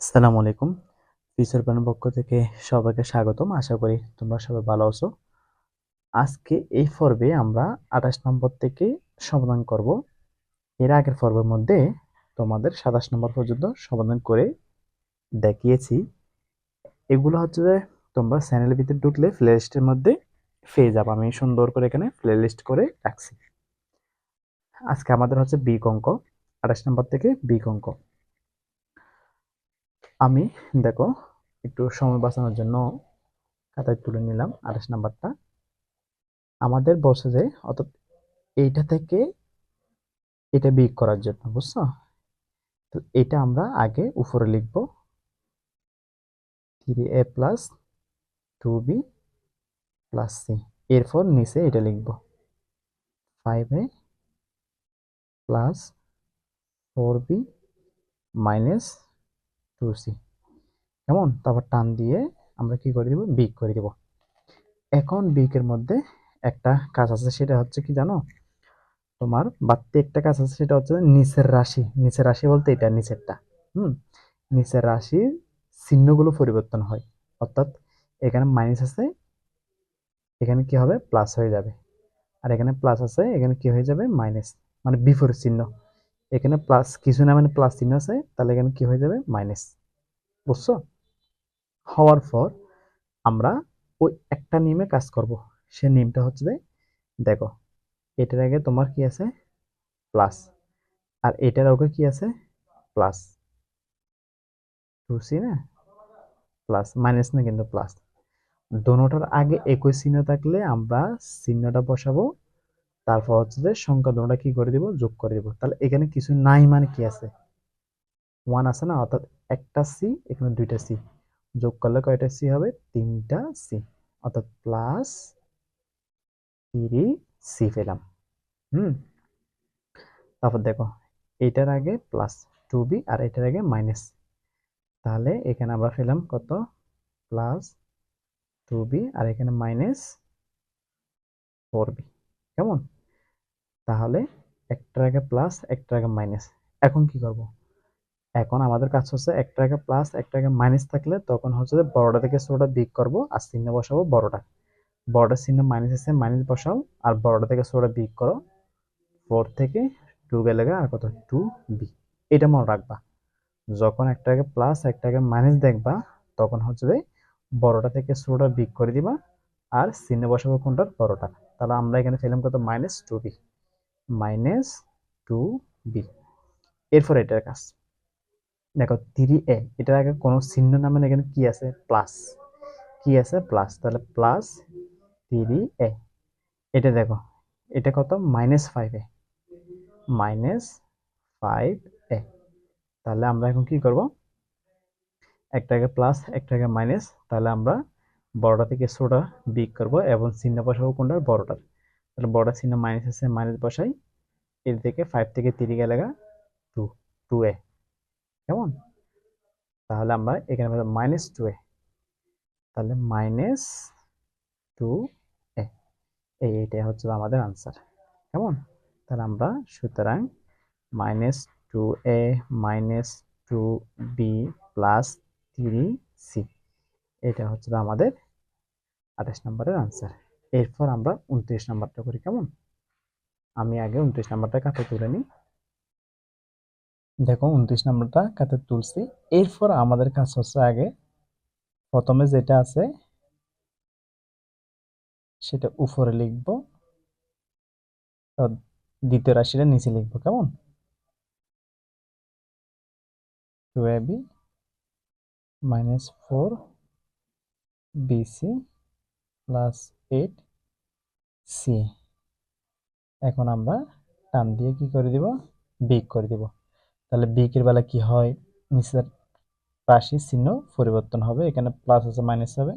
আসসালামু আলাইকুম। ফিচার প্ল্যানের পক্ষ থেকে সবাইকে স্বাগতম। আশা করি তোমরা সবাই ভালো আছো। আজকে এই পর্বে আমরা আঠাশ নম্বর থেকে সমাধান করব। এর আগের পর্বের মধ্যে তোমাদের সাতাশ নম্বর পর্যন্ত সমাধান করে দেখিয়েছি। এগুলো হচ্ছে যে তোমরা চ্যানেলের ভিতরে ঢুকলে প্লে লিস্টের মধ্যে পেয়ে যাব। আমি সুন্দর করে এখানে প্লে লিস্ট করে রাখছি। আজকে আমাদের হচ্ছে বিক অঙ্ক, আঠাশ নম্বর থেকে বিক অঙ্ক। আমি, দেখো, একটু সময় বাঁচানোর জন্য খাতায় তুলে নিলাম আঠাশ নাম্বারটা। আমাদের বসে যে অত এইটা থেকে এটা বিক করার জন্য, বুঝছ? তো এটা আমরা আগে উপরে লিখব। Three A plus two B plus C এরপর নিচে এটা লিখব। Five A plus four B minus two C কেমন? তারপর টান দিয়ে আমরা কি করে দিব? বিক করে দিব। এখন বিকের মধ্যে একটা কাজ আছে, সেটা হচ্ছে কি জানো? তোমার বাড়তি একটা কাজ আছে, সেটা হচ্ছে নিচের রাশি। নিচের রাশি বলতে এটা, নিচেরটা। হুম? নিচের রাশির চিহ্নগুলো পরিবর্তন হয়। অর্থাৎ এখানে মাইনাস আছে, এখানে কি হবে? প্লাস হয়ে যাবে। আর এখানে প্লাস আছে, এখানে কি হয়ে যাবে? মাইনাস মানে বিপরীত চিহ্ন। এখানে প্লাস কিছু না মানে প্লাস চিহ্ন আছে, তাহলে এখানে কি হয়ে যাবে? মাইনাস বুঝছ? হওয়ার পর আমরা ওই একটা নিয়মে কাজ করব। সে নিয়মটা হচ্ছে যে, দেখো, এটার আগে তোমার কি আছে? প্লাস আর এটার আগে কি আছে? প্লাস সি না? প্লাস মাইনাস না কিন্তু প্লাস দোনোটার আগে একই চিহ্ন থাকলে আমরা চিহ্নটা বসাবো। তারপর হচ্ছে যে সংখ্যা দোনোটা কি করে দিব? যোগ করে দিব। তাহলে এখানে কিছু নাই মানে কি আছে? ওয়ান আছে না? অর্থাৎ একটা সি এখানে দুইটা সি যোগ করলে কয়টা সি হবে? তিনটা সি অর্থাৎ প্লাস থ্রি সি পেলাম। হুম? তারপর দেখো, এটার আগে প্লাস টু বি আর এটার আগে মাইনাস তাহলে এখানে আমরা পেলাম কত? প্লাস টু বি আর এখানে মাইনাস ফোর বি কেমন? তাহলে একটার আগে প্লাস একটার আগে মাইনাস এখন কি করব? এখন আমাদের কাজ হচ্ছে একটা আগে প্লাস একটা আগে মাইনাস থাকলে তখন হচ্ছে যে বড়টা থেকে ছোটটা দিক করব আর চিহ্ন বসাবো বড়টা। বড়টা চিহ্ন মাইনাস এসে মাইনাস বসাও আর বড়টা থেকে ছোটটা বিক করো। ফোর থেকে টু গেলে আর কত? টু বি এটা মনে রাখবা। যখন একটা আগে প্লাস একটা আগে মাইনাস দেখবা, তখন হচ্ছে যে বড়টা থেকে ছোটটা বিক করে দিবা আর চিহ্ন বসাবো কোনটার? বড়টা। তাহলে আমরা এখানে পেলাম কত? Minus two B minus two B. এরপর এটার কাজ। দেখো থ্রি এ এটার আগে কোনো চিহ্ন না মানে এখানে কি আছে? প্লাস কি আছে? প্লাস তাহলে প্লাস থ্রি এ এটা দেখো, এটা কত? Minus five A minus five A তাহলে আমরা এখন কি করব? একটাকে প্লাস একটাকে মাইনাস তাহলে আমরা বড়টা থেকে ছোটা বিক করব এবং চিহ্ন বসাবো কোনটার? বড়টার। তাহলে বড় চিহ্ন মাইনাস আছে মাইনাস বসাই, এর থেকে ফাইভ থেকে তিরি গেলে টু টু এ কেমন? তাহলে আমরা এখানে মাইনাস টু এ তাহলে মাইনাস টু এ এই এইটাই হচ্ছে আমাদের আনসার কেমন? তাহলে আমরা সুতরাং minus two A minus two B plus three C এটা হচ্ছে আমাদের আঠাশ নম্বরের আনসার এরপর আমরা উনত্রিশ নাম্বারটা করি, কেমন? আমি আগে উনত্রিশ নাম্বারটা কাছে তুলে নিই। দেখো, উনত্রিশ নাম্বারটা কাতে তুলছি। এরপর আমাদের কাজ হচ্ছে আগে প্রথমে যেটা আছে, সেটা উপরে লিখব। দ্বিতীয় রাশিটা নিচে লিখব, কেমন? Two B minus four B C plus eight C এখন আমরা টান দিয়ে কি করে দিব? বিগ করে দিব। তাহলে বিকের বেলা কি হয়? নিচের রাশি চিহ্ন পরিবর্তন হবে। এখানে প্লাস আছে মাইনাস হবে।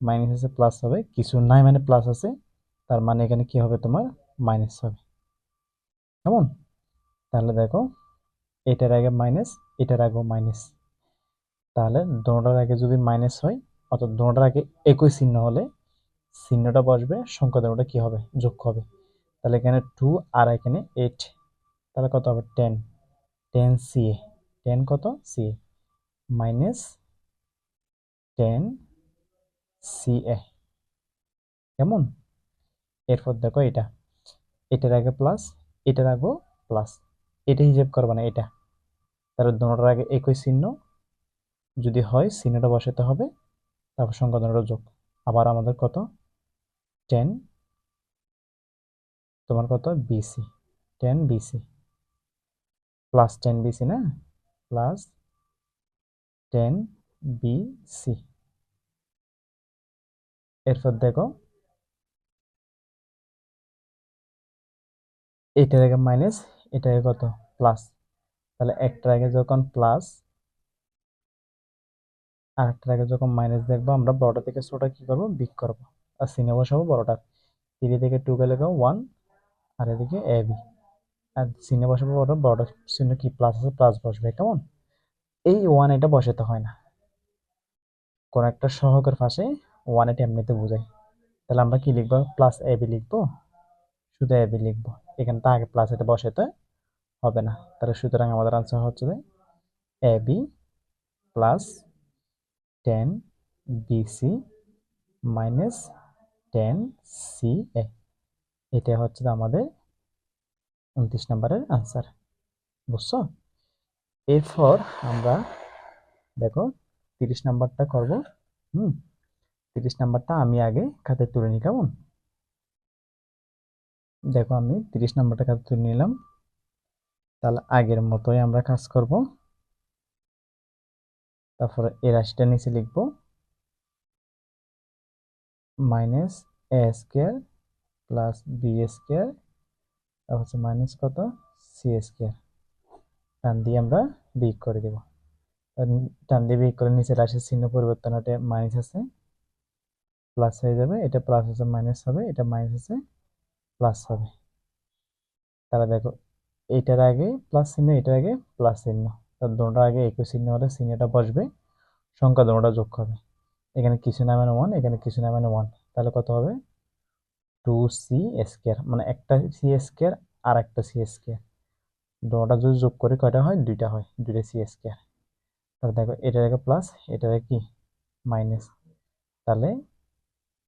মাইনাস আছে প্লাস হবে। কিছু নাই মানে প্লাস আছে। তার মানে এখানে কি হবে তোমার? মাইনাস হবে। কেমন? তাহলে দেখো, এটার আগে মাইনাস এটার আগেও মাইনাস তাহলে দোনোটার আগে যদি মাইনাস হয়, অর্থাৎ দোনোটার আগে একই চিহ্ন হলে চিহ্নটা বসবে সংখ্যা দোনোটা কি হবে? যোগ হবে। তাহলে এখানে টু আর এখানে এইট তাহলে কত হবে? Ten ten C A ten কত? C A minus ten C A কেমন? এরপর দেখো এটা। এটার আগে প্লাস এটার আগেও প্লাস এটা হিসেব করবে না, এটা। তার দুটোর আগে একই চিহ্ন। যদি হয়, চিহ্নটা বসাতে হবে। তারপর সংখ্যা দুটোর যোগ। আবার আমাদের কত? টেন, তোমার কত? B C. Ten B C. Plus ten B C না? Plus ten B C. এরপর দেখো, এটার আগে মাইনাস আগে কত? প্লাস। তাহলে একটার আগে যখন প্লাস আর একটার আগে যখন মাইনাস দেখব, আমরা বড়টা থেকে ছোটা কি করব? বিক করব। আর সিনে বসাবো বড়টা। থ্রি থেকে টু গেলে ওয়ান আর এদিকে এ বি আর সিনে বসাবো বড় বড়টা চিহ্ন কি প্লাস আছে প্লাস বসবে, কেমন? এই ওয়ান এটা বসাতে হয় না। কোন একটা সহকের পাশে ওয়ান এটা এমনিতে বোঝায়। তাহলে আমরা কি লিখব? প্লাস এ বি লিখব? শুধু এ বি লিখব। এখানে এখানটা আগে প্লাস এটা বসাতে হবে না। তাহলে সুতরাং আমাদের আনসার হচ্ছে যে A B plus ten B C minus ten C A. এটা হচ্ছে আমাদের উনত্রিশ নম্বরের আনসার বুঝছ? এরপর আমরা, দেখো, তিরিশ নাম্বারটা করব, হুম? তিরিশ নাম্বারটা আমি আগে খাতে তুলে নিই, কেমন? দেখো, আমি তিরিশ নাম্বারটা খাতে তুলে নিলাম। তাহলে আগের মতোই আমরা কাজ করব। তারপরে এ রাশিটা নিচে লিখব। Minus A square plus B square তারপর হচ্ছে মাইনাস কত? C square. টান দিয়ে আমরা বিয়োগ করে দেব। টান দিয়ে বিয়োগ করে নিচে রাশির চিহ্ন পরিবর্তন এটা মাইনাস আছে প্লাস হয়ে যাবে। এটা প্লাস আছে মাইনাস হবে। এটা মাইনাস আছে প্লাস হবে। তাহলে দেখো, এটার আগে প্লাস চিহ্ন, এটার আগে প্লাস চিহ্ন। তার দুটোর আগে একই চিহ্ন হলে চিহ্নটা বসবে। সংখ্যা দুটোটা যোগ হবে এখানে কিছু না মানে ওয়ান এখানে কিছু না মানে ওয়ান তাহলে কত হবে? টু সি স্কোয়ার মানে একটা সি স্কোয়ার আর একটা সি স্কোয়ার দুটোটা যদি যোগ করে কয়টা হয়? দুইটা হয়, দুইটা সি স্কোয়ার তাহলে দেখো এটার আগে প্লাস এটার কি? মাইনাস তাহলে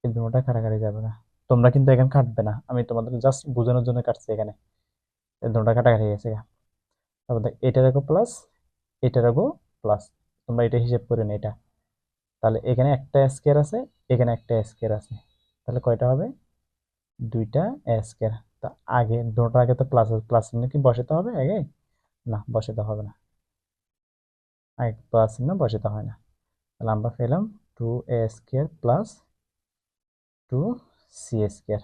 এই দুটোটা কাটাকাটি যাবে না। তোমরা কিন্তু এখানে কাটবে না। আমি তোমাদের জাস্ট বোঝানোর জন্য কাটছি এখানে। এই দুটোটা কাটাকাটি গেছে তারপর দেখ এটার আগেও প্লাস এটার প্লাস তোমরা এটা হিসেব করে না এটা। তাহলে এখানে একটা স্কোয়ার আছে, এখানে একটা স্কোয়ার আছে। তাহলে কয়টা হবে? দুইটা স্কোয়ার তা আগে, দুটোর আগে তো প্লাস প্লাস চিহ্ন কি বসাতে হবে আগে? না, বসাতে হবে না। আগে প্লাস চিহ্ন বসাতে হয় না। তাহলে আমরা পেলাম two A square plus two C square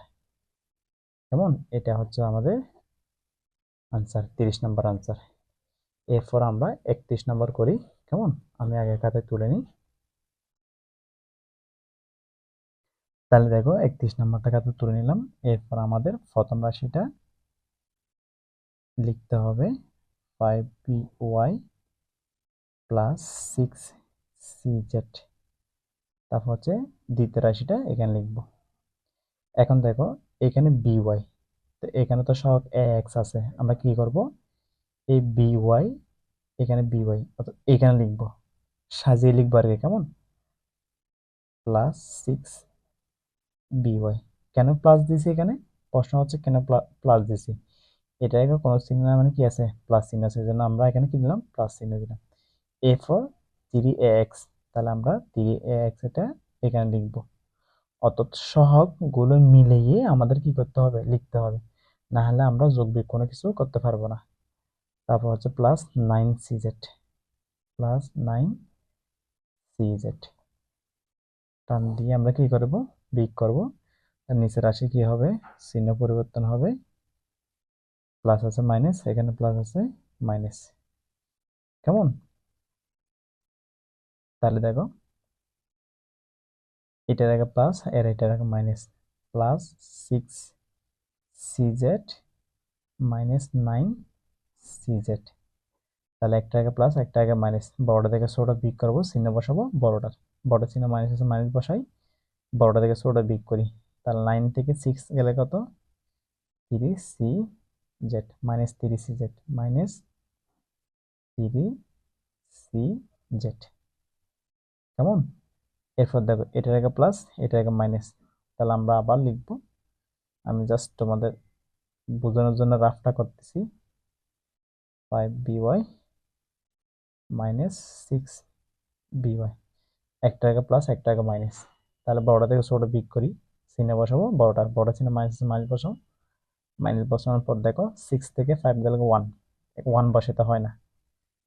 কেমন? এটা হচ্ছে আমাদের আনসার তিরিশ নম্বর আনসার এরপর আমরা একত্রিশ নম্বর করি। কেমন? আমি আগে খাতায় তুলে নিই। তাহলে দেখো একত্রিশ নম্বরটা খাতে তুলে নিলাম। এরপর আমাদের প্রথম রাশিটা লিখতে হবে five P Y plus six C Z তারপর হচ্ছে দ্বিতীয় রাশিটা এখানে লিখব। এখন দেখো এখানে বি ওয়াই তো এখানে তো সব এক্স আছে। আমরা কি করব? এই বি ওয়াই এখানে বি ওয়াই অর্থাৎ এখানে লিখব। সাজিয়ে লিখব আর কি, কেমন? প্লাস সিক্স বি ওয়াই কেন প্লাস দিছি এখানে? প্রশ্ন হচ্ছে কেন প্লাস দিছি এটা এখানে কোনো চিহ্ন মানে কি আছে? প্লাস চিহ্ন আছে জন্য আমরা এখানে কি দিলাম? প্লাস চিহ্ন দিলাম। A for three A X তাহলে আমরা থ্রি এ এক্স এটা এখানে লিখব। অর্থাৎ সহগগুলো মিলিয়ে আমাদের কি করতে হবে? লিখতে হবে। না হলে আমরা যোগ বিয়োগ কোনো কিছু করতে পারব না। তারপর হচ্ছে plus nine C Z plus nine C Z টান দিয়ে আমরা কি করব? বিগ করব। তার নিচের রাশি কি হবে? চিহ্ন পরিবর্তন হবে। প্লাস আছে মাইনাস এখানে প্লাস আছে মাইনাস কেমন? তাহলে দেখো এটার আগে প্লাস এর এটার আগে minus plus six C Z minus nine C Z তাহলে একটা আগে প্লাস একটা আগে মাইনাস বড়টা থেকে ছোটো বিক করব, চিহ্ন বসাবো, বড়টার। বড় চিহ্ন মাইনাস আছে মাইনাস বসাই। বড়টা থেকে ছোটো বিক করি, তাহলে নাইন থেকে সিক্স গেলে কত? Three C Z minus three C Z minus three C Z কেমন? এরপর দেখো, এটার আগে প্লাস এটার আগে মাইনাস তাহলে আমরা আবার লিখব, আমি জাস্ট তোমাদের বোঝানোর জন্য রাফটা করতেছি। Five B Y minus six B Y একটা আগে প্লাস একটা আগে মাইনাস তাহলে বড়টা থেকে ছোটো বিক করি। সিনে বসাবো বড়টা বড় সিনে মাইনাস মাইনাস বসাবো। মাইনাস বসানোর পর দেখো সিক্স থেকে ফাইভ গেলে ওয়ান ওয়ান বসাতে হয় না।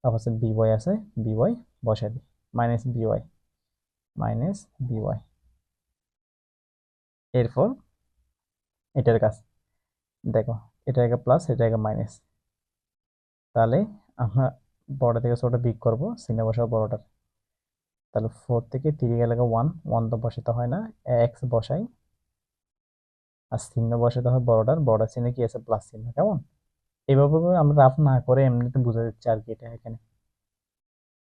তারপর হচ্ছে বি ওয়াই আছে বি ওয়াই বসাই দিই। Minus B Y minus B Y এরপর এটার কাজ। দেখো, এটা আগে প্লাস এটা আগে মাইনাস তাহলে আমরা বড় থেকে ছোটো বিক করব, সিনে বসাবো বড়টার। তাহলে ফোর থেকে তিরিশ গেলে ওয়ান ওয়ান তো বসাতে হয় না এক্স বসাই, আর চিহ্ন বসাতে হয় বড়টার বড় চিহ্ন কি আছে? প্লাস চিহ্ন, কেমন? এভাবে আমরা রাফ না করে এমনিতে বুঝে দিচ্ছি আর কি এটা এখানে।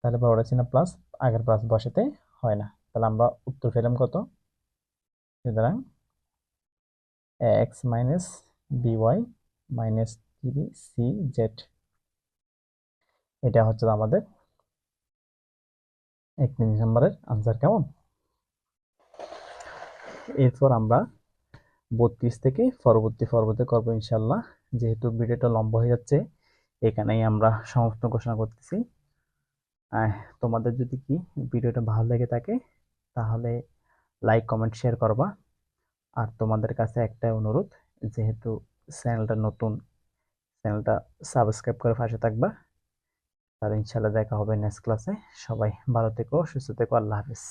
তাহলে বড় চিহ্ন প্লাস আগের প্লাস বসাতে হয় না। তাহলে আমরা উত্তর পেলাম কত? সুতরাং X minus B Y minus three C Z এটা হচ্ছে আমাদের একত্রিশ নম্বরের আনসার কেমন? এরপর আমরা বত্রিশ থেকে পরবর্তী পর্বতে করব ইনশাল্লাহ যেহেতু ভিডিওটা লম্বা হয়ে যাচ্ছে, এখানেই আমরা সমস্ত ঘোষণা করতেছি। তোমাদের যদি কি ভিডিওটা ভালো লেগে থাকে, তাহলে লাইক কমেন্ট শেয়ার করবা। আর তোমাদের কাছে একটাই অনুরোধ, যেহেতু চ্যানেলটা নতুন, চ্যানেলটা সাবস্ক্রাইব করে পাশে থাকবা। তাহলে ইনশাল্লাহ দেখা হবে নেক্সট ক্লাসে সবাই ভালো থেকো সুস্থ থেকো আল্লাহ হাফিজ।